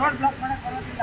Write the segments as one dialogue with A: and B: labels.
A: Road block ಮಾಡಕ್ ಬರೋದಿಲ್ಲ.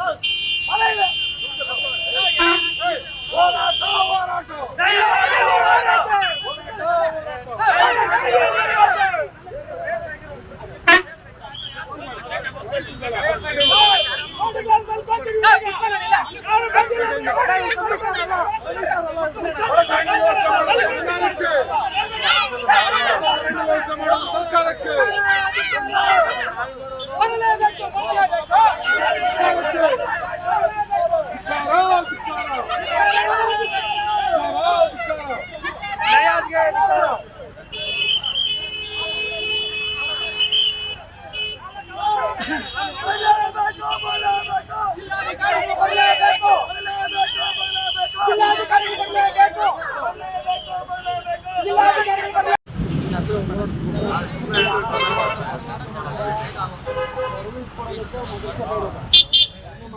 B: Gracias.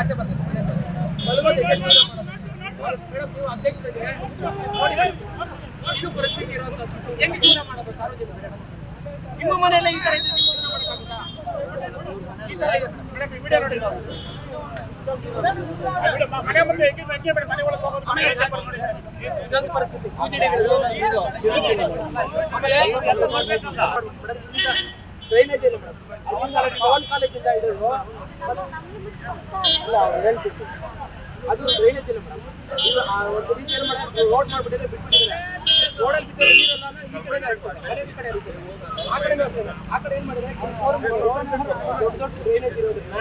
B: ಆಚೆ ಬರ್ಬೇಕು ಬಲವಂತ ಮೇಡಮ್ ನೀವು ಅಧ್ಯಕ್ಷರಿಗೆ ನೋಡಿ ಇದು ಪರಿಸ್ಥಿತಿ ಇರುವಂತದ್ದು. ಹೆಂಗೆ ಜೀವನ ಮಾಡಬೇಕು? ಸಾರ್ವಜನಿಕರು ನಿಮ್ಮ ಮನೆಯಲ್ಲ ಈ ತರ ಇದ್ರೆ ನೀವು ಜೀವನ ಮಾಡೋಕ್ಕಾಗುತ್ತಾ? ಈ ಇದೆ. ಮೇಡಮ್ ವಿಡಿಯೋ ನೋಡಿ. ಹೋಗೋದು ಇದೊಂದು ಪರಿಸ್ಥಿತಿ. ಪೂಜೆಗಳು ಆಮೇಲೆ ಡ್ರೈನೇಜ್ ಇಲ್ಲ ಮೇಡಮ್ ಕಾಲೇಜಿಂದ ಹಿಡಿದು ಇಲ್ಲ ಅವ್ರು ಅದು ಡ್ರೈನೇಜ್ ಇಲ್ಲ ಮೇಡಮ್ ಒಂದು ರೀತಿಯಲ್ಲಿ ಮಾಡ್ಬಿಟ್ಟು ರೋಡ್ ರೋಡಲ್ಲಿ ಬಿದ್ದರೆ ಆ ಕಡೆ ಏನು ಮಾಡಿದ್ರೆ ದೊಡ್ಡ ದೊಡ್ಡ ಡ್ರೈನೇಜ್ ಇರೋದ್ರಿಂದ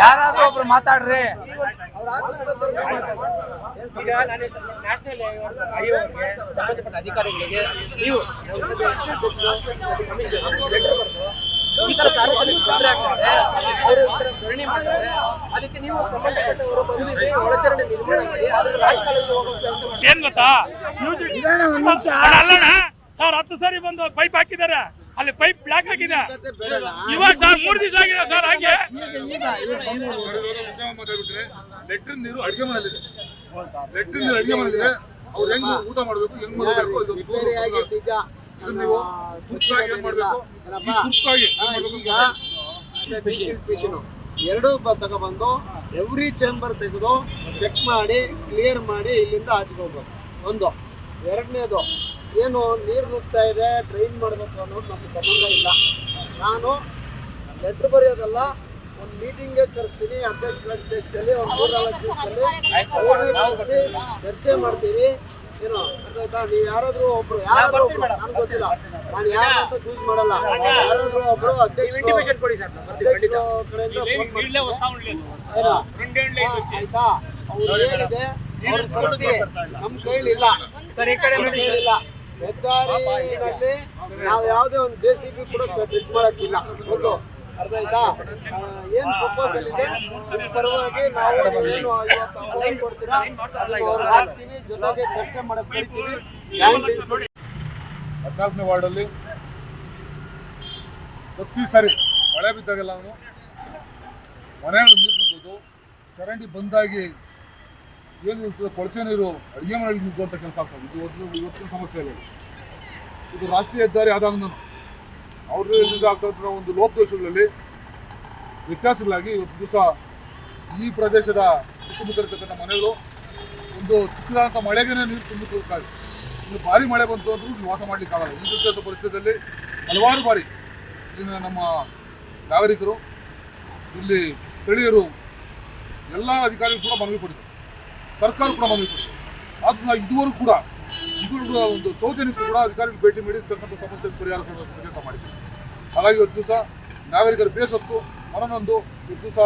A: ಯಾರಾದ್ರೂ ಒಬ್ರು ಮಾತಾಡ್ರಿ.
B: ಅವ್ರ ನ್ಯಾಷನಲ್ ಸಂಬಂಧಪಟ್ಟ ಅಧಿಕಾರಿಗಳಿಗೆ ನೀವು ನಗರಸಭೆ ಅಧ್ಯಕ್ಷರು ಕಮಿಷನರ್ ಲೆಟರ್ ಬರೆದು ಈ ತರ ಸಾರ್ವಜನಿಕ ತೊಂದರೆ ಆಗ್ತಾರೆ ಅವರು ಈ ತರ ಧರಣಿ ಮಾಡ್ತಾರೆ ಅದಕ್ಕೆ ನೀವು ಸಂಬಂಧಪಟ್ಟವರು ಬಂದಿದೆ ಒಳಚರಣೆ ನಿರ್ಮಾಣ ಮಾಡಿ ಅದರ ರಾಜಕಾಲಕ್ಕೆ ಹೋಗೋ ಕೆಲಸ ಮಾಡಿ
C: ಏನ್ ಗೊತ್ತಾ ಅಲ್ಲಣ್ಣ ಸರ್ ಹತ್ತು ಸಾರಿ ಬಂದು ಪೈಪ್ ಹಾಕಿದ್ದಾರೆ ಅಲ್ಲಿ ಪೈಪ್ ಬ್ಲಾಕ್ ಆಗಿದೆ ಇವಾಗ ಸರ್ ಮೂರ್ ದಿವಸ ಆಗಿದೆ ಸರ್ ಹಾಗೆ
A: ಲೆಟ್ರಿನ್ ನೀರು ಅಡಿಗೆ ಮನೆಯಲ್ಲಿದೆ ಅವ್ರು ಹೆಂಗ್ ಊಟ ಮಾಡ್ಬೇಕು ಹೆಂಗ್ ಮಾಡಬೇಕು
D: ನಿಜ?
A: ನೀವು ಏನ್ ಮಾಡ್ಬೇಕು?
D: ಈಗ ಎರಡೂ ತಗೊಬಂದು ಎವ್ರಿ ಚೇಂಬರ್ ತೆಗೆದು ಚೆಕ್ ಮಾಡಿ ಕ್ಲಿಯರ್ ಮಾಡಿ ಇಲ್ಲಿಂದ ಆಚೆಗೆ ಹೋಗ್ಬೇಕು ಒಂದು. ಎರಡನೇದು ಏನು ನೀರು ನುಗ್ತಾ ಇದೆ ಡ್ರೈನ್ ಮಾಡಬೇಕು ಅನ್ನೋದು ನಮ್ಗೆ ಸಂಬಂಧ ಇಲ್ಲ. ನಾನು ಲೆಟ್ರ್ ಬರೆಯೋದಲ್ಲ ಒಂದು ಮೀಟಿಂಗ್ಗೆ ಕರೆಸ್ತೀನಿ ಅಧ್ಯಕ್ಷರ ಅಧ್ಯಕ್ಷದಲ್ಲಿ ಒಂದು ಮೂರ್ನಾಲ್ಕು ದಿವಸದಲ್ಲಿ ಕರೆಸಿ ಚರ್ಚೆ ಮಾಡ್ತೀವಿ. ಏನು ಅರ್ಥಾಯ್ತಾ ನೀವು ಯಾರಾದರೂ ಒಬ್ರು ಯಾರಾದರೂ ನನಗೆ ಗೊತ್ತಿಲ್ಲ. ನಾನು ಯಾರು ಅಂತ ಚೂಸ್ ಮಾಡಲ್ಲ. ಯಾರಾದರೂ ಒಬ್ರು ಅಧ್ಯಕ್ಷರು ಅಧ್ಯಕ್ಷರ ಕಡೆಯಿಂದ ಆಯ್ತಾ? ಅವ್ರು ಏನಿದೆ ಅವ್ರು ಕಳಿಸ್ತೀವಿ ನಮ್ಮ ಕೈಲಿ ಇಲ್ಲ. ಇಲ್ಲ ಹೆದ್ದಾರಿನಲ್ಲಿ ನಾವು ಯಾವುದೇ ಒಂದು ಜೆ ಸಿ ಬಿ ಕೂಡ ಟಚ್ ಮಾಡಕ್ಕಿಲ್ಲ. ಒಂದು ಅರ್ಥ ಆಯ್ತಾ? ಏನು ಪ್ರಪೋಸಲ್ ಇದೆ? ಪರವಾಗಿ ನಾವು ಏನು ಇವತ್ತು ಕೊಡ್ತೀರಾ? ಅದನ್ನ ಅವ್ರಿಗೆ ಹಾಕ್ತೀವಿ ಜೊತೆಗೆ ಚರ್ಚೆ ಮಾಡಕ್ಕೆ ಕರಿತೀವಿ
A: ಹದಿನಾಲ್ಕನೇ ವಾರ್ಡಲ್ಲಿ ಪ್ರತಿ ಸರಿ ಮಳೆ ಬಿದ್ದಾಗೆಲ್ಲ ಅವನು ಮನೆಯಲ್ಲಿ ನೀರು ನುಗ್ಗೋದು, ಚರಂಡಿ ಬಂದಾಗಿ ಏನು ಕೊಳಚೆ ನೀರು ಅಡುಗೆ ಮನೆಯಲ್ಲಿ ನುಗ್ಗುವಂಥ ಕೆಲಸ ಆಗ್ತದೆ. ಇದು ಒಂದು ಇವತ್ತಿನ ಸಮಸ್ಯೆ ಇದು. ಇದು ರಾಷ್ಟ್ರೀಯ ಹೆದ್ದಾರಿ ಆದಾಗ ನಾನು ಅವ್ರಿಂದ ಆಗ್ತಾ ಒಂದು ಲೋಪದೋಷಗಳಲ್ಲಿ ವ್ಯತ್ಯಾಸಗಳಾಗಿ ಇವತ್ತು ದಿವಸ ಈ ಪ್ರದೇಶದ ಸುತ್ತಮುತ್ತ ಇರತಕ್ಕಂಥ ಮನೆಗಳು, ಒಂದು ಚಿಕ್ಕದಾದಂಥ ಮಳೆಗೇನೆ ನೀರು ತುಂಬಿ ಇನ್ನು ಭಾರಿ ಮಳೆ ಬಂತು ಅಂದ್ರೂ ವಾಸ ಮಾಡ್ಲಿಕ್ಕೆ ಆಗಲ್ಲ. ಈ ರೀತಿಯಾದ ಪರಿಸ್ಥಿತಿಯಲ್ಲಿ ಹಲವಾರು ಬಾರಿ ಇಲ್ಲಿನ ನಮ್ಮ ನಾಗರಿಕರು, ಇಲ್ಲಿ ಸ್ಥಳೀಯರು, ಎಲ್ಲ ಅಧಿಕಾರಿಗಳು ಕೂಡ ಮನವಿ ಕೊಟ್ಟಿದ್ದಾರೆ ಸರ್ಕಾರ ಕೂಡ ಮನವಿ ಕೊಟ್ಟಿದೆ ನಾವು ಇದುವರೆಗೂ ಕೂಡ ಇದುವರೆಗೂ ಕೂಡ ಒಂದು ಸೌಜನ್ಯಕ್ಕೂ ಕೂಡ ಅಧಿಕಾರಿಗಳು ಭೇಟಿ ನೀಡಿ ತಕ್ಕಂಥ ಸಮಸ್ಯೆ ಪರಿಹಾರ ಕೆಲಸ ಮಾಡಿದ್ದೀವಿ ಹಾಗಾಗಿ ಇವತ್ತು ದಿವಸ ನಾಗರಿಕರ ಬೇಸತ್ತು, ಮನನೊಂದು. ಇವತ್ತು ದಿವಸ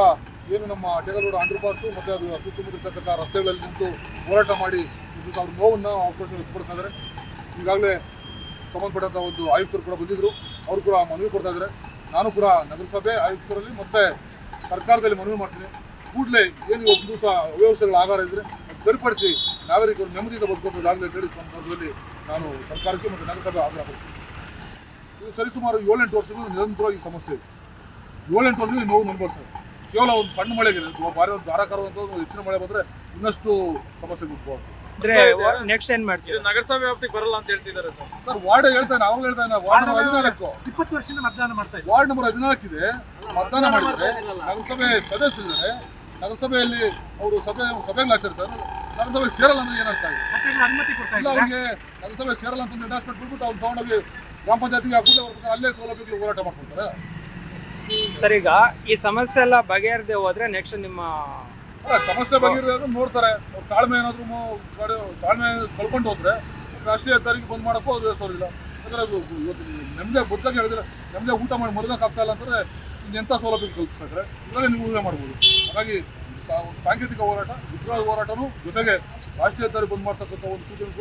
A: ಏನು ನಮ್ಮ ಟೇಗಲೂರು ಅಂಡರ್ ಪಾಸು ಮತ್ತು ಅದು ಸುತ್ತಮುತ್ತ ಇರ್ತಕ್ಕಂಥ ರಸ್ತೆಗಳಲ್ಲಿ ನಿಂತು ಹೋರಾಟ ಮಾಡಿ ಇವತ್ತು ಅವ್ರ ನೋವನ್ನು ಅವಕಾಶ ವ್ಯಕ್ತಪಡಿಸ್ತಾ ಇದ್ದಾರೆ. ಈಗಾಗಲೇ ಸಂಬಂಧಪಟ್ಟಂಥ ಒಂದು ಆಯುಕ್ತರು ಕೂಡ ಬಂದಿದ್ದರು ಅವರು ಕೂಡ ಮನವಿ ಕೊಡ್ತಾ ಇದ್ದಾರೆ. ನಾನು ಕೂಡ ನಗರಸಭೆ ಆಯುಕ್ತರಲ್ಲಿ ಮತ್ತು ಸರ್ಕಾರದಲ್ಲಿ ಮನವಿ ಮಾಡ್ತೀನಿ. ಕೂಡಲೇ ಏನು ಇವತ್ತು ದಿವಸ ಅವ್ಯವಸ್ಥೆಗಳ ಆಗಾರ ಇದ್ದರೆ ಸರಿಪಡಿಸಿ ನಾಗರಿಕರು ನೆಮ್ಮದಿಯಿಂದ ಬದುಕೋದಾಗಲೇ ಹೇಳಿ ಸಂದರ್ಭದಲ್ಲಿ ನಾನು ಸರ್ಕಾರಕ್ಕೆ ಮತ್ತು ನಗರಸಭೆ ಆಗ್ರಹ ಪಡ್ತೀನಿ. ಇದು ಸರಿಸುಮಾರು ಏಳೆಂಟು ವರ್ಷಗಳು ನಿರಂತರವಾಗಿ ಈ ಸಮಸ್ಯೆ ಇದೆ. ಏಳೆಂಟು ವರ್ಷದಲ್ಲಿ ನೋವು ಅನುಭವಿಸ್ತಾರೆ ಕೇವಲ ಒಂದು ಸಣ್ಣ ಮಳೆಗೆ ಭಾರಿ ಒಂದು ಧಾರಾಕಾರವಂತ ಒಂದು ಹೆಚ್ಚಿನ ಮಳೆ ಬಂದರೆ ಇನ್ನಷ್ಟು ಸಮಸ್ಯೆ ಉದ್ಭವ
E: ಅಂದ್ರೆ ನೆಕ್ಸ್ಟ್ ಏನ್ ಮಾಡ್ತೀವಿ
F: ನಗರಸಭೆ ವ್ಯಾಪ್ತಿಗೆ ಬರಲ್ಲ ಅಂತ ಹೇಳ್ತಿದ್ದಾರೆ ಸರ್.
A: ಸರ್ ವಾರ್ಡ್ ಹೇಳ್ತಾನೆ ಅವ್ರು ಹೇಳ್ತಾನೆ ವಾರ್ಡ್ ನಂಬರ್ ಹದಿನಾಲ್ಕು.
E: ಇಪ್ಪತ್ತು ವರ್ಷದಿಂದ ಮತದಾನ ಮಾಡ್ತಾ
A: ವಾರ್ಡ್ ನಂಬರ್ ಹದಿನಾಲ್ಕಿದೆ ಮತದಾನ ಮಾಡಿದ್ದಾರೆ. ನಗರಸಭೆ ಸದಸ್ಯರಿದ್ದಾರೆ. ನಗರಸಭೆಯಲ್ಲಿ ಅವರು ಸಭೆ ಸಭೆಗಳು ಆಚರಿಸ್ತಾರೆ. ನಗರಸಭೆ ಸೇರಲ್ಲ ಅಂದ್ರೆ ಏನಾಗ್ತಾ ಇದೆ
E: ಅನುಮತಿ ಕೊಡ್ತಾ
A: ಅವ್ರಿಗೆ ನಗರಸಭೆ ಸೇರಲ್ಲ ಅಂತ ಇಂಡಸ್ಟ್ಮೆಂಟ್ ಬಿಟ್ಬಿಟ್ಟು ಅವ್ರು ತಗೊಂಡೋಗಿ ಗ್ರಾಮ ಪಂಚಾಯತಿಗೆ ಹಾಕ್ಬಿಟ್ಟು ಅವ್ರ ಅಲ್ಲೇ ಸೌಲಭ್ಯಗಳು ಹೋರಾಟ ಮಾಡ್ಕೊಳ್ತಾರೆ.
F: ಸರ್ ಈಗ ಈ ಸಮಸ್ಯೆ ಎಲ್ಲ ಬಗೆಹರದೆ ಹೋದ್ರೆ ನೆಕ್ಸ್ಟ್ ನಿಮ್ಮ
A: ಸಮಸ್ಯೆ ಬಗೆಹರಿದ್ರು ನೋಡ್ತಾರೆ. ಅವ್ರ ತಾಳ್ಮೆ ಏನಾದ್ರು ಕಡೆ- ತಾಳ್ಮೆ ಕಳ್ಕೊಂಡು ಹೋದ್ರೆ ರಾಷ್ಟ್ರೀಯ ಹೆದ್ದಾರಿಗೆ ಬಂದ್ ಮಾಡಕ್ಕೂ ಅವ್ರು ಯೋಚಿಸೋರಿಲ್ಲ ಯಾಕಂದ್ರೆ ನೆಮ್ಮದಿ ಬದುಕಾಗಿ ಹೇಳಿದ್ರೆ ನೆಮ್ಮದಿ ಊಟ ಮಾಡಿ ಮರುಗಕ್ಕೆ ಆಗ್ತಾ ಇಲ್ಲ ಅಂತಂದ್ರೆ ಇನ್ನೆಂಥ ಸೌಲಭ್ಯ ಕಲ್ಪಿಸಿದ್ರೆ ಇದರಲ್ಲಿ ನೀವು ಊಹೆ ಮಾಡ್ಬೋದು. ಹಾಗಾಗಿ ಸಾಂಕೇತಿಕ ಹೋರಾಟ ವಿಶ್ವಾಸ ಹೋರಾಟನೂ ಜೊತೆಗೆ ರಾಷ್ಟ್ರೀಯ ಬಂದ್ ಮಾಡ್ತಕ್ಕಂಥ ಒಂದು ಸೂಚನೆ